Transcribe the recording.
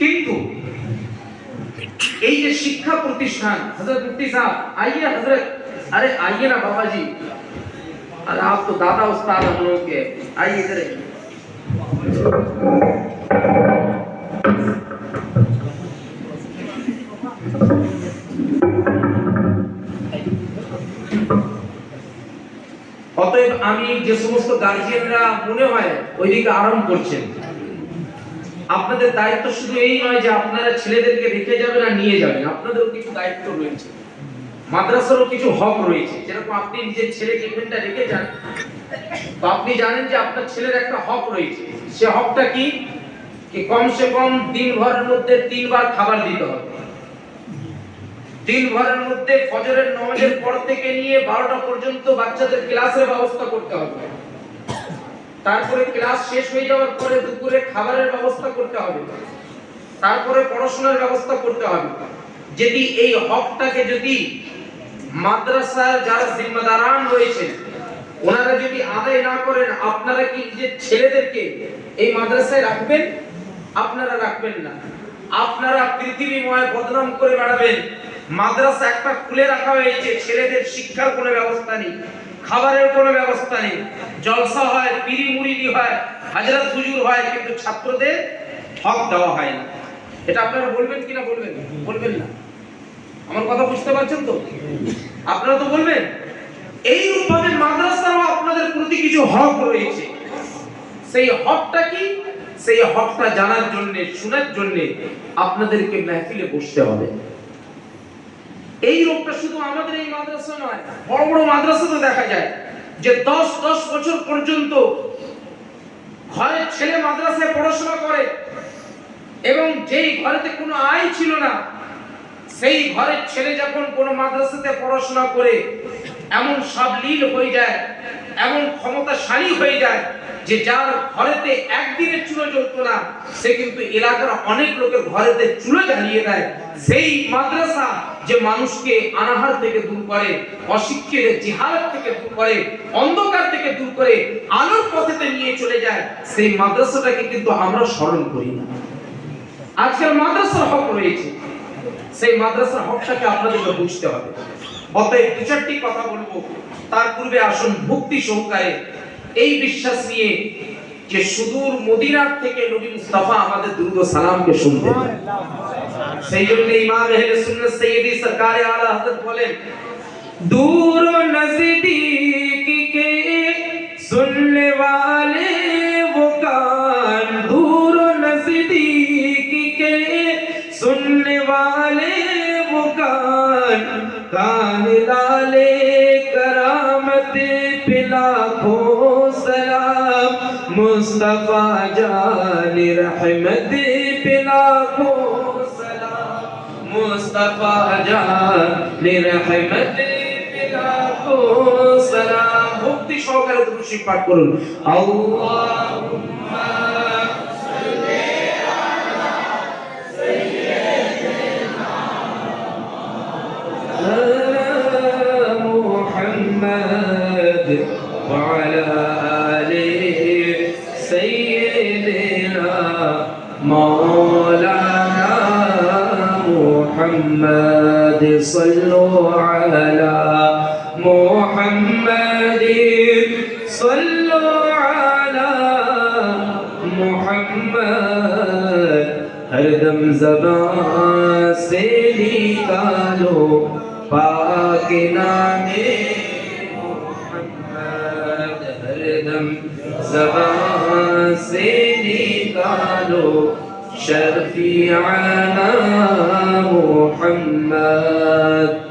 কিন্তু এই যে শিক্ষা প্রতিষ্ঠান हजरत मुफ्ती साहब आइए हजरत अरे आइए ना बाबा जी अरे आप तो दादा उस्ताद हम लोग के आइए इधर आइए। অতএব আমি যে সমস্ত গার্জিয়ানরা মনে হয় ওইদিকে আরাম করছেন আপনাদের দায়িত্ব শুধু এই নয় যে আপনারা ছেলেদেরকে রেখে যাবেন আর নিয়ে যাবেন। আপনাদেরও কিছু দায়িত্ব রয়েছে। মাদ্রাসারও কিছু হক রয়েছে। যেরকম আপনি নিজের ছেলেকে এখানটা রেখে যান, তো আপনি জানেন যে আপনার ছেলের একটা হক রয়েছে। সে হকটা কি? কি কমসে কম দিন ভরের মধ্যে তিনবার খাবার দিতে হবে। দিন ভরের মধ্যে ফজরের নামাজের পর থেকে নিয়ে বারোটা পর্যন্ত বাচ্চাদের ক্লাসের ব্যবস্থা করতে হবে। তারপরে ক্লাস শেষ হয়ে যাওয়ার পরে দুপুরে খাবারের ব্যবস্থা করতে হবে। তারপরে পড়াশোনার ব্যবস্থা করতে হবে। যদি এই হকটাকে যদি মাদ্রাসার যারা জিম্মাদারান রয়েছেন, ওনারা যদি আদায় না করেন, আপনারা কি যে ছেলেদেরকে এই মাদ্রাসায় রাখবেন? আপনারা রাখবেন না। আপনারা পৃথিবীময় বদনাম করে বেড়াবেন। মাদ্রাসা একটা খুলে রাখা হয়েছে, ছেলেদের শিক্ষার কোনো ব্যবস্থা নেই, খাবারের কোনো ব্যবস্থা নেই। জলসা হয় পিরি মুড়িদি হয়, হাজরাত হুজুর হয়, কিন্তু ছাত্রদের হক দেওয়া হয় না। এটা আপনারা বলবেন কিনা বলবেন? বলবেন না। আমার কথা বুঝতে পারছেন তো? আপনারা তো বলবেন? এই এইরূপভাবে মাদ্রাসারও আপনাদের প্রতি কিছু হক রয়েছে। সেই হকটা কি? সেই হকটা জানার জন্য, শোনার জন্য আপনাদেরকে মেহফিলে বসতে হবে। এই রোগটা শুধু আমাদের এই মাদ্রাসা নয়, বড় বড় মাদ্রাসাতে দেখা যায় যে দশ দশ বছর পর্যন্ত ঘরের ছেলে মাদ্রাসায় পড়াশোনা করে এবং যেই ঘরেতে কোনো আয় ছিল না, সেই ঘরের ছেলে যখন কোনো মাদ্রাসাতে পড়াশোনা করে, এমন সব লীল হয়ে যায় এমন ক্ষমতাশালী হয়ে যায় যে যার ঘরেতে একদিনের চুলো জ্বলতো না, সে কিন্তু এলাকার অনেক লোকের ঘরেতে চুলো জ্বালিয়ে দেয়। সেই মাদ্রাসা যে মানুষকে আনাহার থেকে দূর করে, অশিক্ষিত জিহালত থেকে দূর করে, অন্ধকার থেকে দূর করে আলোর পথেতে নিয়ে চলে যায়, সেই মাদ্রাসাটাকে কিন্তু আমরা স্মরণ করি না। আজকাল মাদ্রাসার হক রয়েছে। সেই মাদ্রাসার হকটাকে আপনাদেরকে বুঝতে হবে অতএব দু চারটি কথা বলবো তার পূর্বে আসুন ভক্তি সহকারে এই বিশ্বাস নিয়ে যে সুদূর মদিনার থেকে নবী মুস্তাফা আমাদের দুরুদ ও সালামকে শুনতে সেই জন্য ইমাম আহলে সুন্নাত সৈয়দি সরকার আলা হযরত বলেন দূর ও নজদীক के सुनने वाले वो कान दूर ও नजदीक करामत पिला को सलाम मुस्तफा जान रहमत पिला को सलाम मुस्तफा जान रहमत पिला को सलाम ভক্তি সহকারে দুরূদ পাঠ করুন আল্লাহুম্মা وعلى آله سيدنا مولانا محمد صلوا على محمد. صلوا على محمد. ہر دم زبان سے نکالو پاک نامے زبان سے نکالو شرفی محمد.